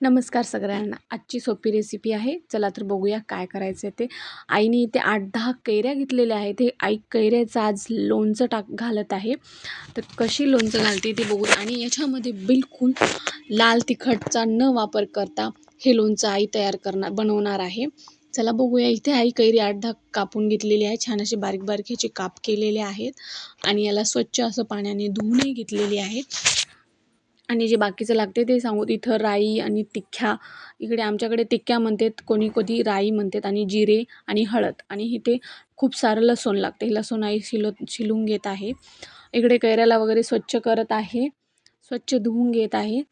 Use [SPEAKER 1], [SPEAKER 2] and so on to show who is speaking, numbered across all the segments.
[SPEAKER 1] नमस्कार सगळ्यांना. आजची सोपी रेसिपी आहे. चला तर बघूया काय करायचं आहे ते. आईने इथे आठ दहा कैऱ्या घेतलेल्या आहेत. हे आई कैऱ्याचं आज लोणचं टाक घालत आहे. तर कशी लोणचं घालते ते बघू आणि याच्यामध्ये बिलकुल लाल तिखटचा न वापर करता हे लोणचं आई तयार करणार बनवणार आहे. चला बघूया इथे आई कैरी आठ दहा कापून घेतलेली आहे. छान असे बारीक बारीक ह्याचे काप केलेले आहेत. आणि याला स्वच्छ असं पाण्याने धुवूनही घेतलेली आहेत. आणि जे बाकीचं लागते ते सांगू. इथं राई आणि तिख्या. इकडे आमच्याकडे तिख्या म्हणतात कोणी कधी राई म्हणतात आणि जिरे आणि हळद. आणि इथे खूप सारं लसूण लागते लसूण आई शिलो शिलून घेत आहे. इकडे कैऱ्याला वगैरे स्वच्छ करत आहे. स्वच्छ धुवून घेत आहे.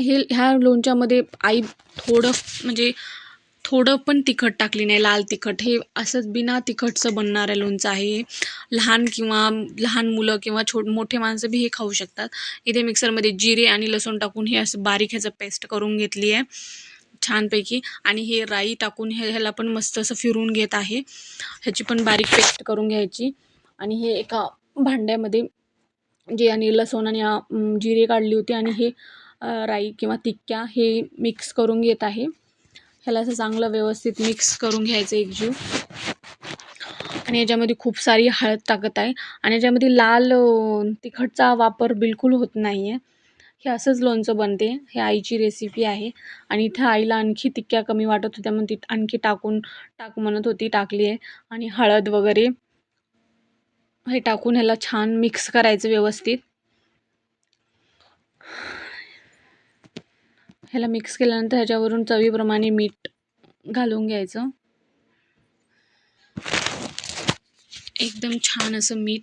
[SPEAKER 1] हे ह्या लोणच्यामध्ये आई थोडं म्हणजे थोडं पण तिखट टाकली नाही लाल तिखट. हे असंच बिना तिखटचं बनणारं लोणचं आहे. हे. लहान किंवा लहान मुलं किंवा छोट मोठे माणसं बी हे खाऊ शकतात. इथे मिक्सरमध्ये जिरे आणि लसूण टाकून हे असं बारीक ह्याचं पेस्ट करून घेतली आहे छानपैकी. आणि हे राई टाकून हे ह्याला पण मस्त असं फिरून घेत आहे. ह्याची पण बारीक पेस्ट करून घ्यायची. आणि हे एका भांड्यामध्ये जे आणि लसूण आणि जिरे काढली होती आणि हे राई किंवा तिक्क्या हे मिक्स करून घेत आहे. ह्याला असं चांगलं व्यवस्थित मिक्स करून घ्यायचं एकजीव आणि याच्यामध्ये खूप सारी हळद टाकत आहे. आणि याच्यामध्ये लाल तिखटचा वापर बिलकुल होत नाही आहे हे असंच लोणचं बनते. हे आईची रेसिपी आहे. आणि इथं आईला आणखी तिक्क्या कमी वाटत होत्या. म्हणून ती आणखी टाकून टाक म्हणत होती टाकली आहे. आणि हळद वगैरे हे टाकून ह्याला छान मिक्स करायचं व्यवस्थित. ह्याला मिक्स केल्यानंतर ह्याच्यावरून चवीप्रमाणे मीठ घालून घ्यायचं. एकदम छान असं मीठ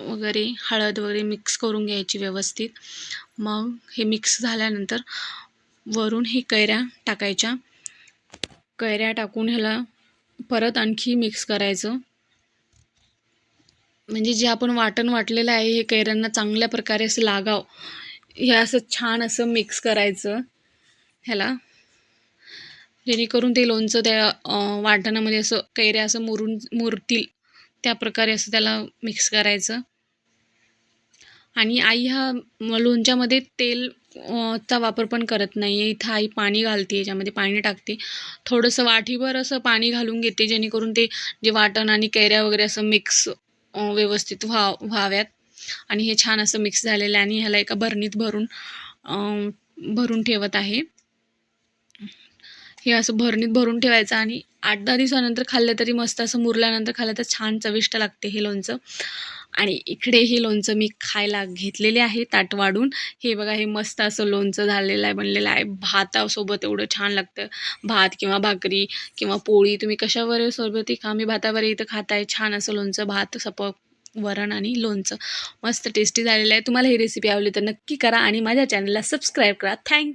[SPEAKER 1] वगैरे हळद वगैरे मिक्स करून घ्यायची व्यवस्थित. मग हे मिक्स झाल्यानंतर वरून हे कैऱ्या टाकायच्या. कैऱ्या टाकून ह्याला परत आणखी मिक्स करायचं. म्हणजे जे आपण वाटण वाटलेलं आहे हे कैऱ्यांना चांगल्या प्रकारे असं लागाव. हे असं छान असं मिक्स करायचं ह्याला. जेणेकरून ते लोणचं त्या वाटणामध्ये असं कैऱ्या असं मुरून मुरतील. त्या प्रकारे असं त्याला मिक्स करायचं. आणि आई ह्या लोणच्यामध्ये तेल चा वापर पण करत नाही आहे इथं आई पाणी घालते याच्यामध्ये पाणी टाकते. थोडंसं वाटीभर असं पाणी घालून घेते जेणेकरून ते जे वाटण आणि कैऱ्या वगैरे असं मिक्स व्यवस्थित व्हा व्हाव्यात. आणि हे छान असं मिक्स झालेलं आहे आणि ह्याला एका भरणीत भरून भरून ठेवत आहे. हे असं भरणीत भरून ठेवायचं आणि आठ दहा दिवसानंतर खाल्लं तरी मस्त असं मुरल्यानंतर खाल्लं तर छान चविष्ट लागते हे लोणचं. आणि इकडे हे लोणचं मी खायला घेतलेले आहे ताट वाढून हे बघा हे मस्त असं लोणचं झालेलं आहे बनलेलं आहे. भातासोबत एवढं छान लागतं. भात किंवा भाकरी किंवा पोळी तुम्ही कशावर सोबत खा मी भातावर इथं खाताय छान असं लोणचं भात सपक वरण आणि लोणचं. मस्त टेस्टी झालेलं आहे. तुम्हाला ही रेसिपी आवडली तर नक्की करा आणि माझ्या चॅनलला सबस्क्राईब करा. थँक